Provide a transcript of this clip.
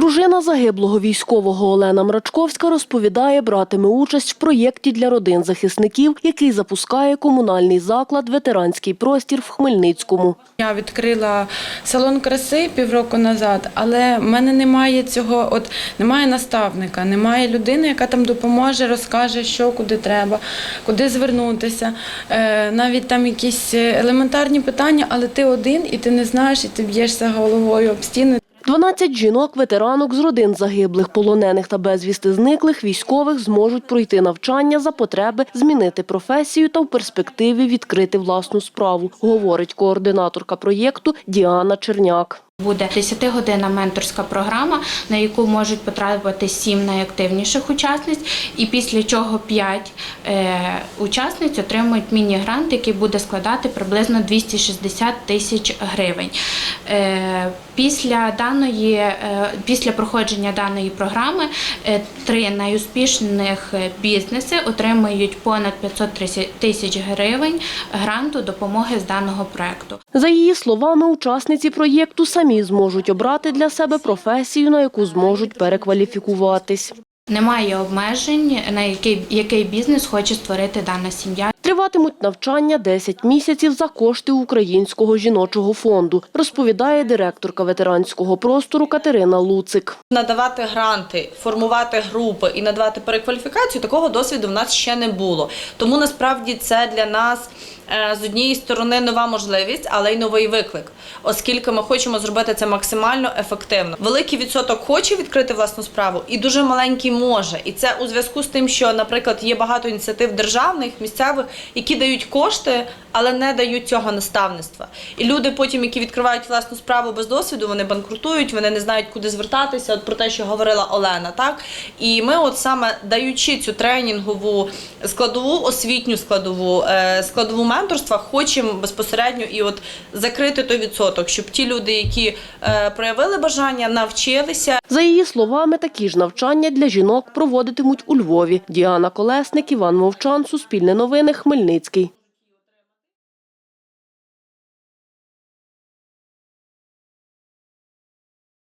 Дружина загиблого військового Олена Мрачковська розповідає, братиме участь в проєкті для родин захисників, який запускає комунальний заклад Ветеранський простір в Хмельницькому. Я відкрила салон краси півроку назад, але в мене немає цього, от немає наставника, немає людини, яка там допоможе, розкаже, що куди треба, куди звернутися. Е, навіть там якісь елементарні питання, але ти один і ти не знаєш, і ти б'єшся головою об стіни. 12 жінок-ветеранок з родин загиблих, полонених та безвісти зниклих військових зможуть пройти навчання за потреби, змінити професію та в перспективі відкрити власну справу, говорить координаторка проєкту Діана Черняк. Буде 10-годинна менторська програма, на яку можуть потрапити 7 найактивніших учасниць, і після чого 5 е, учасниць отримують міні-грант, який буде складати приблизно 260 тисяч гривень. Е, після даної, е, після проходження даної програми три найуспішних бізнеси отримають понад 500 тисяч гривень гранту допомоги з даного проекту. За її словами, учасниці проєкту самі зможуть обрати для себе професію, на яку зможуть перекваліфікуватись. Немає обмежень, на який, який бізнес хоче створити дана сім'я. Триватимуть навчання 10 місяців за кошти Українського жіночого фонду, розповідає директорка ветеранського простору Катерина Луцик. Надавати гранти, формувати групи і надавати перекваліфікацію, такого досвіду в нас ще не було. Тому насправді це для нас е, з однієї сторони нова можливість, але й новий виклик, оскільки ми хочемо зробити це максимально ефективно. Великий відсоток хоче відкрити власну справу, і дуже маленький може. І це у зв'язку з тим, що, наприклад, є багато ініціатив державних, місцевих, які дають кошти, але не дають цього наставництва. І люди потім, які відкривають власну справу без досвіду, вони банкрутують, вони не знають, куди звертатися. От про те, що говорила Олена, так і ми, от саме даючи цю тренінгову складову, освітню складову, е, складову менторства, хочемо безпосередньо і от закрити той відсоток, щоб ті люди, які е, проявили бажання, навчилися За її словами, такі ж навчання для жінок проводитимуть у Львові. Діана Колесник, Іван Мовчан, Суспільне новини, Хмельницький.